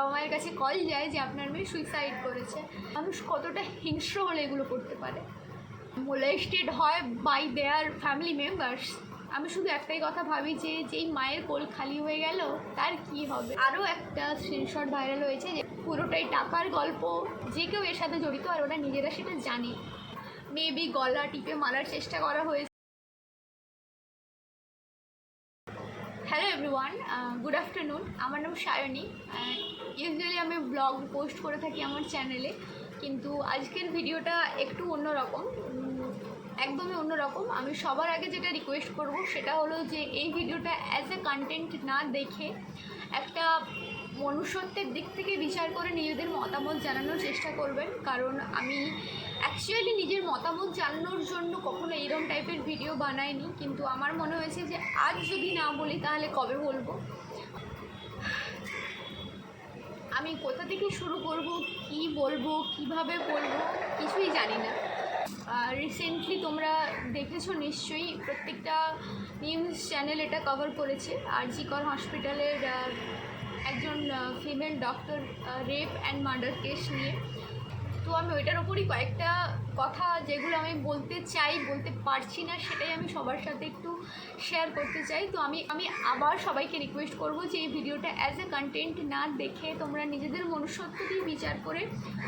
বাবা মায়ের কাছে কল যায় যে আপনার মেয়ে সুইসাইড করেছে। মানুষ কতটা হিংস্র হলে এগুলো করতে পারে? মোলেস্টেড হয় বাই দেয়ার ফ্যামিলি মেম্বার্স আমি শুধু একটাই কথা ভাবি যে, যেই মায়ের কোল খালি হয়ে গেল, তার কি হবে? আরও একটা স্ক্রিনশট ভাইরাল হয়েছে যে, পুরোটাই টাকার গল্প। যে কেউ এর সাথে জড়িত আর ওরা নিজেরা সেটা জানে। মেবি গলা টিপে মারার চেষ্টা করা হয়েছে। হ্যালো এভরিওয়ান গুড আফটারনুন আমার নাম সায়নী ইউজুয়ালি আমি ব্লগ পোস্ট করে থাকি আমার চ্যানেলে কিন্তু আজকের ভিডিওটা একটু অন্যরকম। একদমই অন্যরকম। আমি সবার আগে যেটা রিকোয়েস্ট করব সেটা হলো যে এই ভিডিওটা অ্যাজ এ কন্টেন্ট না দেখে একটা মনুষ্যত্বের দিক থেকে বিচার করে নিজেদের মতামত জানানোর চেষ্টা করবেন। কারণ আমি অ্যাকচুয়ালি নিজের মতামত জানানোর জন্য কখনো এইরকম টাইপের ভিডিও বানাইনি। কিন্তু আমার মনে হয়েছে যে আজ যদি না বলি তাহলে কবে বলব? আমি কোথা থেকে শুরু করব, কি বলব, কীভাবে বলব, কিছুই জানি না। রিসেন্টলি তোমরা দেখেছ নিশ্চয়ই, প্রত্যেকটা নিউজ চ্যানেল এটা কভার করেছে। আর জিকর হসপিটালের একজন female doctor rape and murder case নিয়ে। তো আমি ওইটার ওপরই কয়েকটা কথা যেগুলো আমি বলতে চাই, বলতে পারছি না, সেটাই আমি সবার সাথে একটু শেয়ার করতে চাই। তো আমি আমি আবার সবাইকে রিকোয়েস্ট করব যে এই ভিডিওটা অ্যাজ এ কন্টেন্ট না দেখে তোমরা নিজেদের মনুষ্যত্ব দিয়ে বিচার করে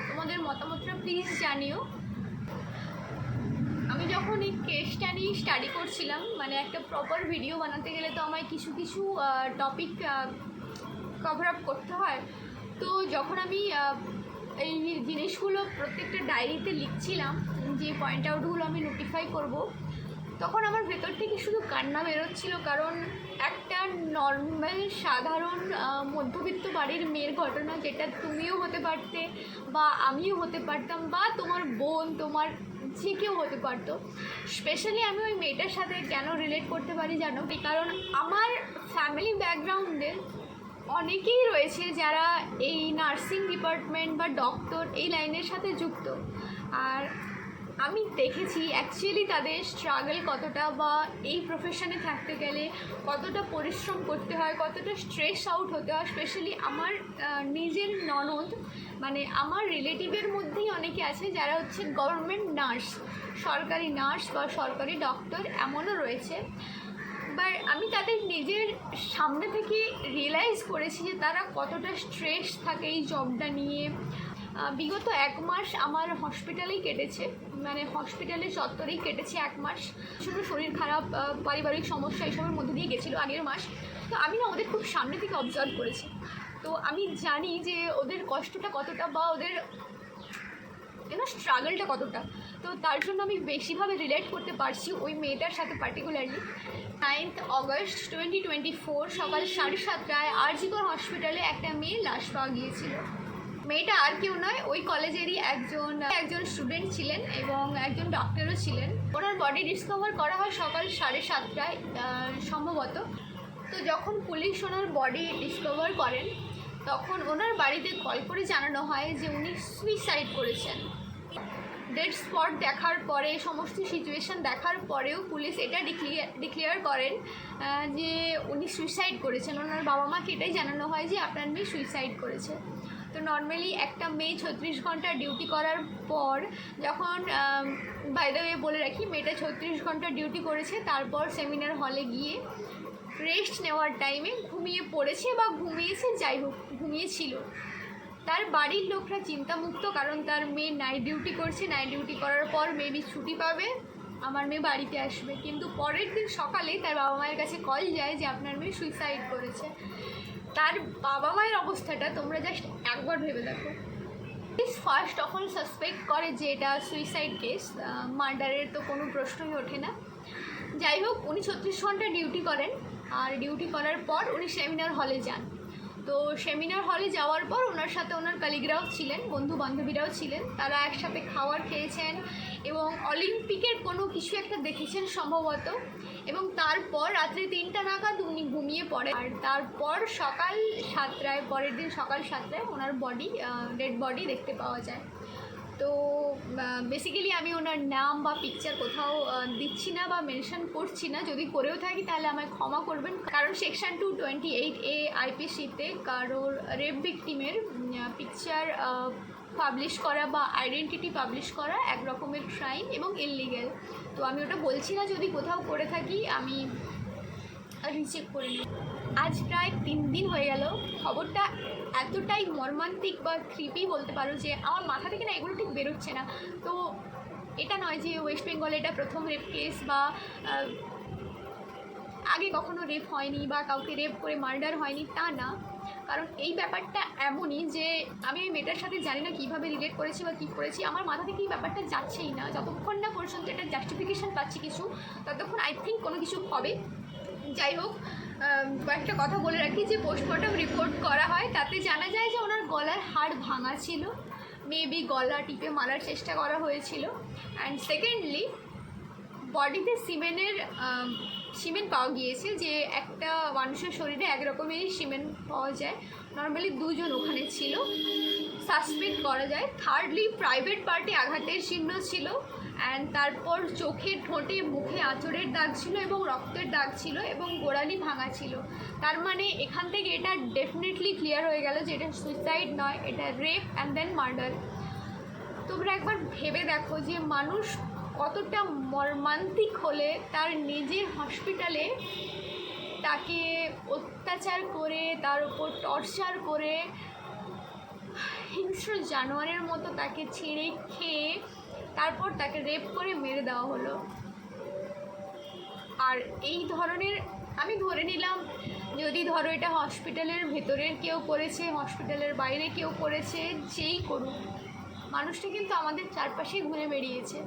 তোমাদের মতামতটা প্লিজ জানিও। আমি যখন এই কেসটা নিয়ে স্টাডি করছিলাম মানে একটা প্রপার ভিডিও বানাতে গেলে তো আমায় কিছু কিছু টপিক কভার আপ করতে হয়। তো যখন আমি এই জিনিসগুলো প্রত্যেকটা ডায়েরিতে লিখছিলাম, যে পয়েন্ট আউটগুলো আমি নোটিফাই করব। তখন আমার ভেতর থেকে শুধু কান্না বেরোচ্ছিল, কারণ একটা নর্মাল সাধারণ মধ্যবিত্ত বাড়ির মেয়ের ঘটনা, যেটা তুমিও হতে পারতে বা আমিও হতে পারতাম বা তোমার বোন, তোমার যে কেউ হতে পারতো। স্পেশালি আমি ওই মেয়েটার সাথে কেন রিলেট করতে পারি জানো? কারণ আমার ফ্যামিলি ব্যাকগ্রাউন্ডে অনেকেই রয়েছে যারা এই নার্সিং ডিপার্টমেন্ট বা ডক্টর এই লাইনের সাথে যুক্ত। আর আমি দেখেছি অ্যাকচুয়ালি তাদের স্ট্রাগল কতটা বা এই প্রফেশনে থাকতে গেলে কতটা পরিশ্রম করতে হয়, কতটা স্ট্রেস আউট হতে হয় স্পেশালি আমার নিজের ননদ মানে আমার রিলেটিভের মধ্যেই অনেকে আছে যারা হচ্ছে গভর্নমেন্ট নার্স সরকারি নার্স বা সরকারি ডক্টর এমনও রয়েছে। বাট আমি তাদের নিজের সামনে থেকে রিয়েলাইজ করেছি যে তারা কতটা স্ট্রেস থাকে এই জবটা নিয়ে। বিগত এক মাস আমার হসপিটালেই কেটেছে। মানে হসপিটালের চত্বরেই কেটেছে এক মাস। শুধু শরীর খারাপ পারিবারিক সমস্যা এসবের মধ্যে দিয়ে গেছিল আগের মাস। তো আমি না ওদের খুব সামনে থেকে অবজার্ভ করেছি। তো আমি জানি যে ওদের কষ্টটা কতটা বা ওদের স্ট্রাগলটা কতটা। তো তার জন্য আমি বেশিভাবে রিলেট করতে পারছি ওই মেয়েটার সাথে particularly ninth August twenty twenty four সকাল সাড়ে সাতটায় আরজিকর হসপিটালে একটা মেয়ে লাশ পাওয়া গিয়েছিল। মেয়েটা আর কেউ নয়, ওই কলেজেরই একজন একজন স্টুডেন্ট ছিলেন এবং একজন ডক্টরও ছিলেন। ওনার বডি ডিসকভার করা হয় সকাল সাড়ে সাতটায় সম্ভবত। তো যখন পুলিশ ওনার বডি ডিসকভার করেন, তখন ওনার বাড়িতে কল করে জানানো হয় যে উনি সুইসাইড করেছেন। ডেড স্পট দেখার পরে, সমস্ত সিচুয়েশন দেখার পরেও পুলিশ এটা ডিক্লিয়ার ডিক্লেয়ার করেন যে উনি সুইসাইড করেছেন। ওনার বাবা মাকে এটাই জানানো হয় যে আপনার মেয়ে সুইসাইড করেছে। তো নর্মালি একটা মেয়ে ছত্রিশ ঘণ্টা ডিউটি করার পর যখন বাইরে বলে রাখি, মেয়েটা ছত্রিশ ঘণ্টা ডিউটি করেছে, তারপর সেমিনার হলে গিয়ে রেস্ট নেওয়ার টাইমে ঘুমিয়ে পড়েছে বা ঘুমিয়েছে, যাই হোক, ঘুমিয়েছিল। তার বাড়ির লোকরা চিন্তামুক্ত, কারণ তার মেয়ে নাইট ডিউটি করছে। নাইট ডিউটি করার পর মেবি ছুটি পাবে। আমার মেয়ে বাড়িতে আসবে। কিন্তু পরের দিন সকালে তার বাবা মায়ের কাছে কল যায় যে, আপনার মেয়ে সুইসাইড করেছে। তার বাবা মায়ের অবস্থাটা তোমরা জাস্ট একবার ভেবে দেখো। পুলিশ ফার্স্ট তখন সাসপেক্ট করে যে এটা সুইসাইড কেস মার্ডারের তো কোনো প্রশ্নই ওঠে না। যাই হোক, উনি ছত্রিশ ঘণ্টা ডিউটি করেন। আর ডিউটি করার পর উনি সেমিনার হলে যান। তো সেমিনার হলে যাওয়ার পর ওনার সাথে ওনার কালিগরাও ছিলেন, বন্ধু বান্ধবীরাও ছিলেন। তারা একসাথে খাওয়ার খেয়েছেন এবং অলিম্পিকের কোনো কিছু একটা দেখেছেন সম্ভবত। এবং তারপর রাত্রে তিনটা নাগাদ উনি ঘুমিয়ে পড়ে আর তারপর সকাল সাতটায়, পরের দিন সকাল সাতটায় ওনার বডি ডেড বডি দেখতে পাওয়া যায়। তো বেসিক্যালি আমি ওনার নাম বা পিকচার কোথাও দিচ্ছি না বা মেনশন করছি না। যদি করেও থাকি তাহলে আমায় ক্ষমা করবেন। কারণ section two twenty eight A আইপিসিতে কারোর রেপ ভিকটিমের পিকচার পাবলিশ করা বা আইডেন্টিটি পাবলিশ করা এক রকমের ক্রাইম এবং ইললিগ্যাল তো আমি ওটা বলছি না, যদি কোথাও করে থাকি আমি রিচেক করে নিই আজ প্রায় তিন দিন হয়ে গেল। খবরটা এতটাই মর্মান্তিক বা থ্রিপি বলতে পারো যে আমার মাথা থেকে না এগুলো ঠিক বেরোচ্ছে না। তো এটা নয় যে ওয়েস্ট বেঙ্গলে এটা প্রথম রেপ কেস বা আগে কখনো রেপ হয়নি বা কাউকে রেপ করে মার্ডার হয়নি তা না। কারণ এই ব্যাপারটা এমনই যে আমি ওই মেয়েটার সাথে জানি না কীভাবে রিলেট করেছি বা কী করেছি। আমার মাথা থেকে এই ব্যাপারটা যাচ্ছেই না। যতক্ষণ না পর্যন্ত এটা জাস্টিফিকেশান পাচ্ছি কিছু, ততক্ষণ আই থিঙ্ক কোনো কিছু হবে। যাই হোক কয়েকটা কথা বলে রাখি, যে পোস্টমর্টম রিপোর্ট করা হয়, তাতে জানা যায় যে ওনার গলার হাড় ভাঙা ছিল। মেবি গলা টিপে মারার চেষ্টা করা হয়েছিল। অ্যান্ড সেকেন্ডলি বডিতে সিমেনের সিমেন্ট পাওয়া গিয়েছে, যে একটা মানুষের শরীরে এক রকমেরই সিমেন্ট পাওয়া যায়। নর্মালি দুজন ওখানে ছিল। সাসপেক্ট করা যায়। থার্ডলি প্রাইভেট পার্টি আঘাতের চিহ্ন ছিল। অ্যান্ড তারপর চোখে ঠোঁটে, মুখে আঁচড়ের দাগ ছিল এবং রক্তের দাগ ছিল এবং গোড়ালি ভাঙা ছিল। তার মানে এখান থেকে এটা ডেফিনেটলি ক্লিয়ার হয়ে গেল যে এটা সুইসাইড নয়, এটা রেপ অ্যান্ড দেন মার্ডার তোমরা একবার ভেবে দেখো যে মানুষ কতটা মর্মান্তিক হলে তার নিজের হসপিটালে তাকে অত্যাচার করে, তার উপর টর্চার করে, হিংস্র জানোয়ারের মতো তাকে ছিঁড়ে খেয়ে তারপর তাকে রেপ করে মেরে দেওয়া হলো। আর এই ধরনের, আমি ধরে নিলাম, যদি ধরো এটা হসপিটালের ভেতরের কেউ করেছে হসপিটালের বাইরে কেউ করেছে, যেই করুক, মানুষটা কিন্তু আমাদের চারপাশেই ঘুরে বেরিয়েছে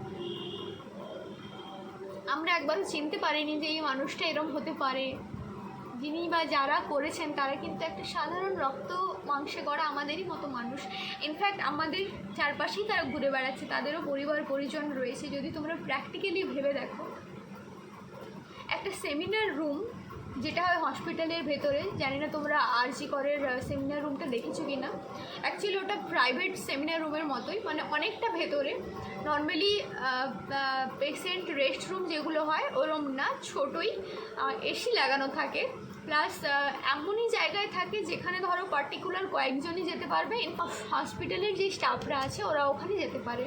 আমরা একবারও চিনতে পারিনি যে এই মানুষটা এরম হতে পারে। যিনি বা যারা করেছেন, তারা কিন্তু একটা সাধারণ রক্ত মাংসে গড়া আমাদেরই মতো মানুষ। ইনফ্যাক্ট আমাদের চারপাশেই তারা ঘুরে বেড়াচ্ছে, তাদেরও পরিবার, পরিজন রয়েছে। যদি তোমরা প্র্যাকটিক্যালি ভেবে দেখো, একটা সেমিনার রুম যেটা হয় হসপিটালের ভেতরে, জানি না তোমরা আরজি করের সেমিনার রুমটা দেখেছ কি না অ্যাকচুয়ালি ওটা প্রাইভেট সেমিনার রুমের মতোই মানে অনেকটা ভেতরে। নর্মালি পেশেন্ট রেস্ট রুম যেগুলো হয়, ওরম না, ছোটোই এসি লাগানো থাকে। প্লাস এমনই জায়গায় থাকে যেখানে ধরো পার্টিকুলার কয়েকজনই যেতে পারবে। হসপিটালের যে স্টাফরা আছে, ওরা ওখানে যেতে পারে।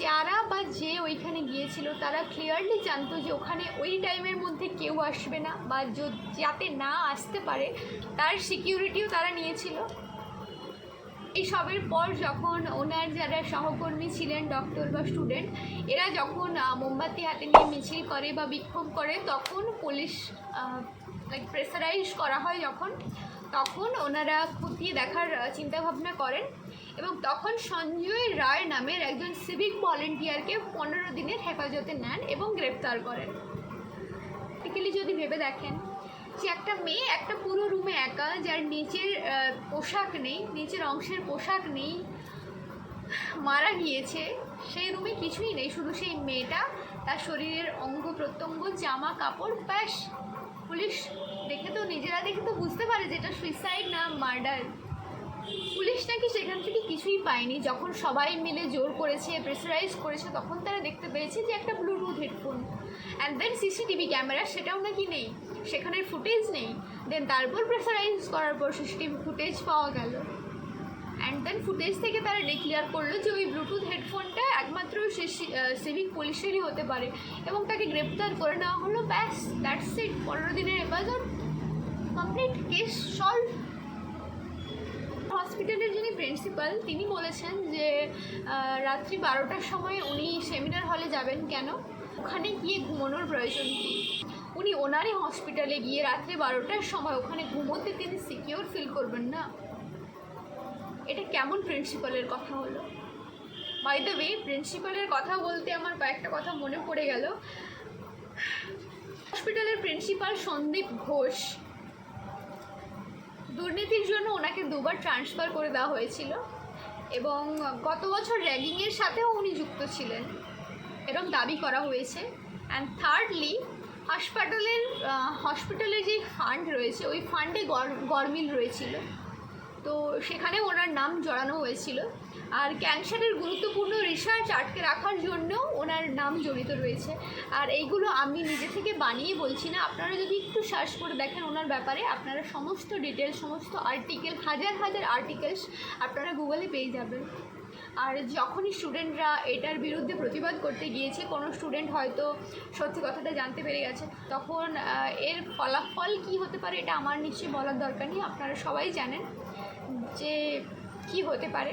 যারা বা যে ওইখানে গিয়েছিল, তারা ক্লিয়ারলি জানতো যে ওখানে ওই টাইমের মধ্যে কেউ আসবে না বা যাতে না আসতে পারে, তার সিকিউরিটিও তারা নিয়েছিল। এই সবের পর যখন ওনার যারা সহকর্মী ছিলেন ডক্টর বা স্টুডেন্ট এরা যখন মোমবাতি হাতে নিয়ে মিছিল করে বা বিক্ষোভ করে, তখন পুলিশ লাইক প্রেসারাইজ করা হয় যখন। তখন ওনারা খতিয়ে দেখার চিন্তাভাবনা করেন এবং তখন সঞ্জয় রায় নামের একজন সিভিক ভলেন্টিয়ারকে পনেরো দিনের হেফাজতে নেন এবং গ্রেপ্তার করেন। প্র্যাকটিক্যালি যদি ভেবে দেখেন যে একটা মেয়ে একটা পুরো রুমে একা, যার নিচের পোশাক নেই, নিচের অংশের পোশাক নেই, মারা গিয়েছে, সেই রুমে কিছুই নেই। শুধু সেই মেয়েটা, তার শরীরের অঙ্গ প্রত্যঙ্গ জামা কাপড় ব্যাস, পুলিশ দেখে তো নিজেরা দেখে তো বুঝতে পারে যে এটা সুইসাইড না মার্ডার পুলিশ নাকি সেখান থেকে কিছুই পায়নি। যখন সবাই মিলে জোর করেছে প্রেসারাইজ করেছে, তখন তারা দেখতে পেয়েছে যে একটা bluetooth headphone and then CCTV camera সেটাও নাকি নেই। সেখানের ফুটেজ নেই। দেন তারপর প্রেসারাইজ করার পর সিসিটিভি ফুটেজ পাওয়া গেল। অ্যান্ড দেন ফুটেজ থেকে তারা ডিক্লেয়ার করল যে ওই ব্লুটুথ হেডফোনটা একমাত্র সিভিক পুলিশেরই হতে পারে। এবং তাকে গ্রেপ্তার করে নেওয়া হলো। ব্যাস দ্যাটস ইট পনেরো দিনের হেফাজত কমপ্লিট কেস সলভ হসপিটালের যিনি প্রিন্সিপাল তিনি বলেছেন যে রাত্রি বারোটার সময় উনি সেমিনার হলে যাবেন কেন? ওখানে গিয়ে ঘুমানোর প্রয়োজন কী? উনি ওনারই হসপিটালে গিয়ে রাত্রি বারোটার সময় ওখানে ঘুমোতে তিনি সিকিওর ফিল করবেন না। এটা কেমন প্রিন্সিপালের কথা হলো? বাই দ্য ওয়ে প্রিন্সিপালের কথা বলতে আমার কয়েকটা কথা মনে পড়ে গেল। হসপিটালের প্রিন্সিপাল সন্দীপ ঘোষ। দুর্নীতির জন্য ওনাকে দুবার ট্রান্সফার করে দেওয়া হয়েছিল এবং গত বছর র্যাগিংয়ের সাথেও উনি যুক্ত ছিলেন এরকম দাবি করা হয়েছে। অ্যান্ড থার্ডলি হাসপাতালের হসপিটালের যে ফান্ড রয়েছে, ওই ফান্ডে গরমিল রয়েছিল। তো সেখানে ওনার নাম জড়ানো হয়েছিল। আর ক্যান্সারের গুরুত্বপূর্ণ রিসার্চ আটকে রাখার জন্য ওনার নাম জড়িত রয়েছে। আর এইগুলো আমি নিজে থেকে বানিয়ে বলছি না। আপনারা যদি একটু সার্চ করে দেখেন ওনার ব্যাপারে, আপনারা সমস্ত ডিটেলস সমস্ত আর্টিকেল হাজার হাজার আর্টিকেলস আপনারা গুগলে পেয়ে যাবেন। আর যখনই স্টুডেন্টরা এটার বিরুদ্ধে প্রতিবাদ করতে গিয়েছে, কোনো স্টুডেন্ট হয়তো সত্যি কথাটা জানতে পেরে গেছে। তখন এর ফলাফল কি হতে পারে এটা আমার নিশ্চয়ই বলার দরকার নেই। আপনারা সবাই জানেন যে কি হতে পারে।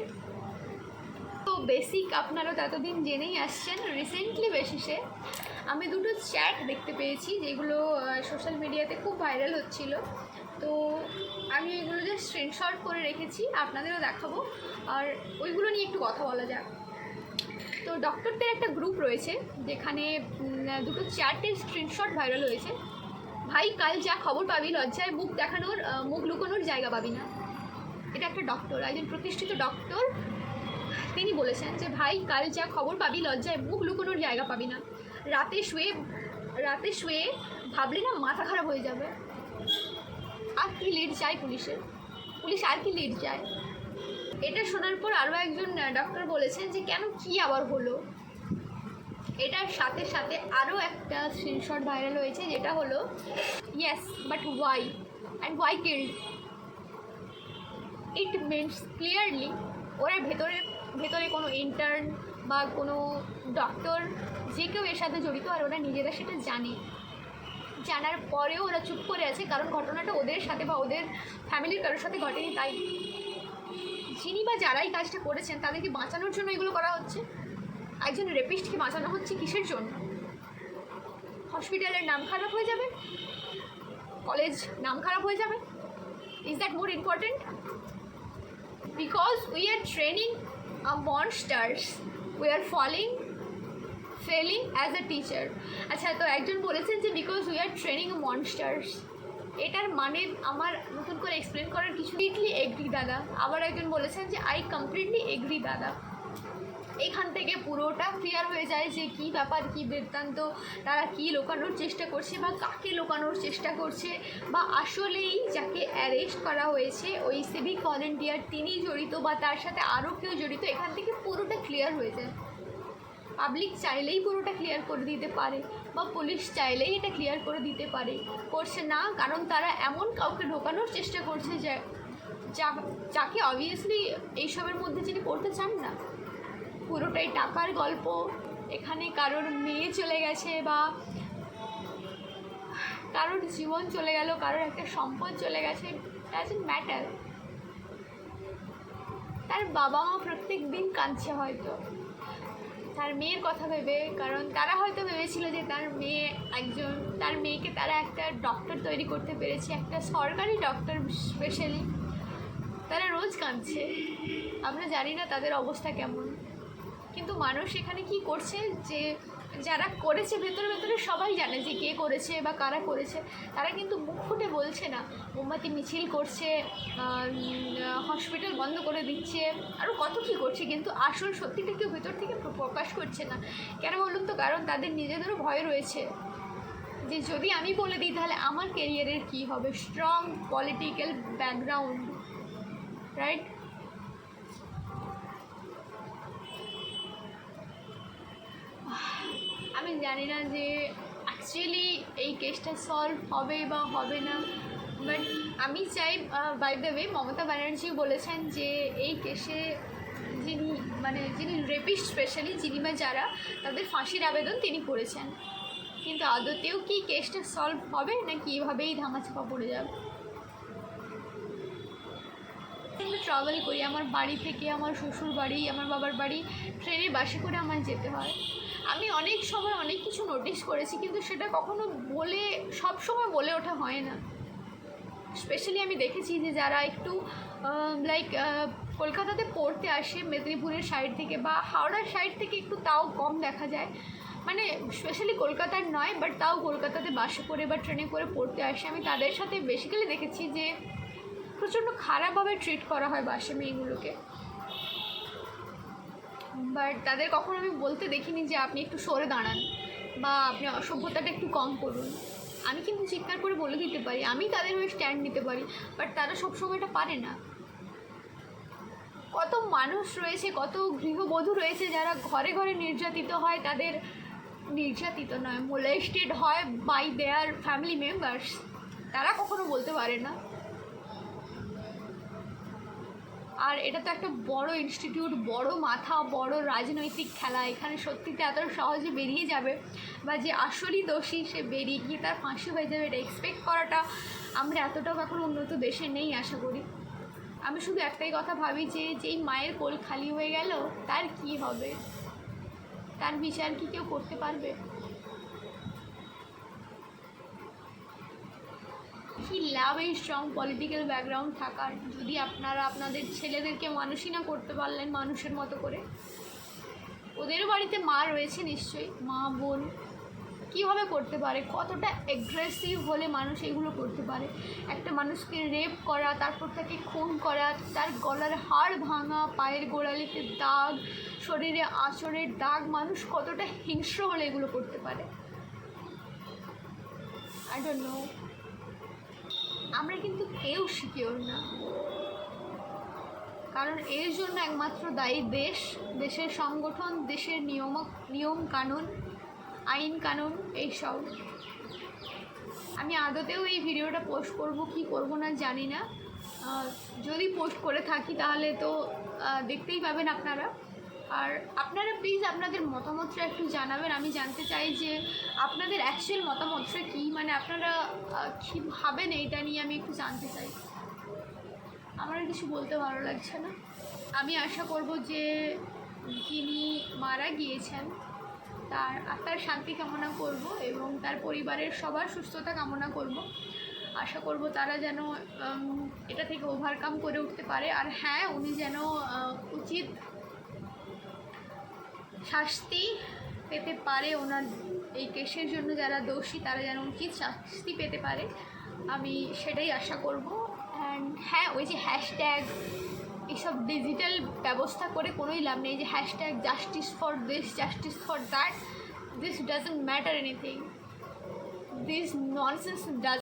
তো বেসিক আপনারা ততদিন জেনেই আসছেন। রিসেন্টলি বেসিসে আমি দুটো চ্যাট দেখতে পেয়েছি, যেগুলো সোশ্যাল মিডিয়াতে খুব ভাইরাল হচ্ছিল। তো আমি এগুলো যে স্ক্রিনশট করে রেখেছি, আপনাদেরও দেখাবো। আর ওইগুলো নিয়ে একটু কথা বলা যাক। তো ডক্টরদের একটা গ্রুপ রয়েছে, যেখানে দুটো চ্যাটের স্ক্রিনশট ভাইরাল হয়েছে। ভাই, কাল যা খবর পাবি, লজ্জায় মুখ দেখানোর মুখ লুকোনোর জায়গা পাবি না। এটা একটা ডক্টর একজন প্রতিষ্ঠিত ডক্টর তিনি বলেছেন যে, ভাই, কাল যা খবর পাবি, লজ্জায় মুখ লুকোনোর জায়গা পাবি না। রাতে শুয়ে রাতে শুয়ে ভাবলে না মাথা খারাপ হয়ে যাবে। আর কি লিড চাই পুলিশের? পুলিশ আর কি লিড চায়? এটা শোনার পর আরও একজন ডক্টর বলেছেন যে কেন কি আবার হলো? এটার সাথে সাথে আরও একটা স্ক্রিনশট ভাইরাল হয়েছে, যেটা হলো yes but why and why killed it means clearly ওরা ভেতরে ভেতরে কোনো ইন্টার্ন বা কোনো ডক্টর যে কেউ এর সাথে জড়িত আর ওরা নিজেরা সেটা জানে। জানার পরেও ওরা চুপ করে আছে, কারণ ঘটনাটা ওদের সাথে বা ওদের ফ্যামিলির কারোর সাথে ঘটেনি, তাই যিনি বা যারাই কাজটা করেছেন, তাদেরকে বাঁচানোর জন্য এগুলো করা হচ্ছে। একজন রেপিস্টকে বাঁচানো হচ্ছে কিসের জন্য? হসপিটালের নাম খারাপ হয়ে যাবে? কলেজ নাম খারাপ হয়ে যাবে? Is that more important because we are training a monsters we are falling failing as a teacher আচ্ছা তো একজন বলেছেন যে because we are training monsters এটার মানে আমার নতুন করে এক্সপ্লেন করার কিছু কমপ্লিটলি এগ্রি দাদা। আবার একজন বলেছেন যে আই কমপ্লিটলি এগ্রি দাদা। এখান থেকে পুরোটা ক্লিয়ার হয়ে যায় যে, কি ব্যাপার, কি বৃত্তান্ত, তারা কি লুকানোর চেষ্টা করছে বা কাকে লুকানোর চেষ্টা করছে বা আসলেই যাকে অ্যারেস্ট করা হয়েছে, ওই সিভিক ভলেন্টিয়ার তিনি জড়িত বা তার সাথে আরও কেউ জড়িত, এখান থেকে পুরোটা ক্লিয়ার হয়ে যায়। পাবলিক চাইলেই পুরোটা ক্লিয়ার করে দিতে পারে বা পুলিশ চাইলেই এটা ক্লিয়ার করে দিতে পারে। করছে না, কারণ তারা এমন কাউকে ঢোকানোর চেষ্টা করছে যে যাকে অবভিয়াসলি এইসবের মধ্যে যিনি পড়তে চান না। পুরোটাই টাকার গল্প, এখানে কারোর মেয়ে চলে গেছে বা কারোর জীবন চলে গেল, কারোর একটা সম্পদ চলে গেছে ডাজেন্ট ম্যাটার তার বাবা মা প্রত্যেক দিন কাঁদছে হয়তো। তার মেয়ের কথা ভেবে, কারণ তারা হয়তো ভেবেছিল যে তার মেয়ে একজন, তার মেয়েকে তারা একটা ডক্টর তৈরি করতে পেরেছে, একটা সরকারি ডক্টর স্পেশালি তারা রোজ কাঁদছে। আমরা জানি না তাদের অবস্থা কেমন। কিন্তু মানুষ এখানে কি করছে যে যারা করেছে, ভেতরে ভেতরে সবাই জানে যে কে করেছে বা কারা করেছে। তারা কিন্তু মুখ ফুটে বলছে না। মোমবাতি মিছিল করছে হসপিটাল বন্ধ করে দিচ্ছে আরও কত কী করছে, কিন্তু আসল সত্যিটা কেউ ভেতর থেকে প্রকাশ করছে না। কেন বলুন তো? কারণ তাদের নিজেদেরও ভয় রয়েছে। যে যদি আমি বলে দিই, তাহলে আমার কেরিয়ারের কী হবে? স্ট্রং পলিটিক্যাল ব্যাকগ্রাউন্ড রাইট আমি জানি না যে অ্যাকচুয়ালি এই কেসটা সলভ হবে বা হবে না বাট আমি চাই by the way Mamata Banerjee বলেছেন যে এই কেসে যিনি মানে যিনি রেপিস্ট স্পেশালি যিনি বা যারা, তাদের ফাঁসির আবেদন তিনি করেছেন। কিন্তু আদতেও কি কেসটা সলভ হবে নাকি এভাবেই ধামাচাপা পড়ে যাবে আমি ট্রাভেল করি। আমার বাড়ি থেকে আমার শ্বশুর বাড়ি, আমার বাবার বাড়ি, ট্রেনে, বাসে করে আমার যেতে হয়। আমি অনেক সময় অনেক কিছু নোটিস করেছি, কিন্তু সেটা কখনো বলে, সব সময় বলে ওঠা হয় না। স্পেশালি আমি দেখেছি যে যারা একটু লাইক কলকাতাতে পড়তে আসে, মেদিনীপুরের সাইড থেকে বা হাওড়ার সাইড থেকে একটু তাও কম দেখা যায়। মানে স্পেশালি কলকাতার নয় বাট তাও কলকাতাতে বাসে করে বা ট্রেনে করে পড়তে আসে। আমি তাদের সাথে বেসিক্যালি দেখেছি যে প্রচণ্ড খারাপভাবে ট্রিট করা হয় বাসে মেয়েগুলোকে। বাট তাদের কখনো আমি বলতে দেখিনি যে আপনি একটু সরে দাঁড়ান বা আপনি অসভ্যতাটা একটু কম করুন। আমি কিন্তু চিৎকার করে বলে দিতে পারি, আমি তাদের হয়ে স্ট্যান্ড নিতে পারি বাট তারা সবসময় এটা পারে না। কত মানুষ রয়েছে, কত গৃহবধূ রয়েছে যারা ঘরে ঘরে নির্যাতিত হয়, তাদের নির্যাতিত নয় মোলেস্টেড হয় বাই দেয়ার ফ্যামিলি মেম্বার্স তারা কখনো বলতে পারে না। আর এটা তো একটা বড় ইনস্টিটিউট বড় মাথা, বড় রাজনৈতিক খেলা। এখানে সত্যিতে এত সহজে বেরিয়ে যাবে বা যে আসলই দোষী সে বেরিয়ে গিয়ে তার ফাঁসি হয়ে যাবে, এটা এক্সপেক্ট করাটা আমরা এতটাও এখন উন্নত দেশে নেই, আশা করি। আমি শুধু একটাই কথা ভাবি যে, যেই মায়ের কোল খালি হয়ে গেল, তার কি হবে? তার বিচার কি কেউ করতে পারবে? কি লাভ এই স্ট্রং পলিটিক্যাল ব্যাকগ্রাউন্ড থাকার? যদি আপনারা আপনাদের ছেলেদেরকে মানুষই না করতে পারলেন মানুষের মতো করে। ওদেরও বাড়িতে মা রয়েছে নিশ্চয়ই, মা, বোন। কীভাবে করতে পারে? কতটা অ্যাগ্রেসিভ হলে মানুষ এগুলো করতে পারে? একটা মানুষকে রেপ করা, তারপর তাকে খুন করা, তার গলার হাড় ভাঙা, পায়ের গোড়ালিতে দাগ, শরীরে আঁচড়ের দাগ, মানুষ কতটা হিংস্র হলে এগুলো করতে পারে? আই ডোন্ট নো আমরা কিন্তু কেউ শিখিওর না। কারণ এর জন্য একমাত্র দায়ী দেশ, দেশের সংগঠন, দেশের নিয়ম নিয়ম কানুন, আইন কানুন, এইসব। আমি আদতেও এই ভিডিওটা পোস্ট করব, কি করব না জানি না। যদি পোস্ট করে থাকি তাহলে তো দেখতেই পাবেন আপনারা। আর আপনারা প্লিজ আপনাদের মতামতটা একটু জানাবেন। আমি জানতে চাই যে আপনাদের অ্যাকচুয়াল মতামতটা কী? মানে আপনারা কী ভাবেন এইটা নিয়ে আমি একটু জানতে চাই। আমার কিছু বলতে ভালো লাগছে না। আমি আশা করব যে যিনি মারা গিয়েছেন, তার আত্মার শান্তি কামনা করব এবং তার পরিবারের সবার সুস্থতা কামনা করব। আশা করব তারা যেন এটা থেকে ওভারকাম করে উঠতে পারে। আর হ্যাঁ উনি যেন উচিত শাস্তি পেতে পারে ওনার এই কেসের জন্য যারা দোষী, তারা যেন উচিত শাস্তি পেতে পারে। আমি সেটাই আশা করব। অ্যান্ড হ্যাঁ ওই যে হ্যাশট্যাগ এইসব ডিজিটাল ব্যবস্থা করে কোনোই লাভ নেই। যে hashtag justice for this justice for that this doesn't matter anything this nonsense does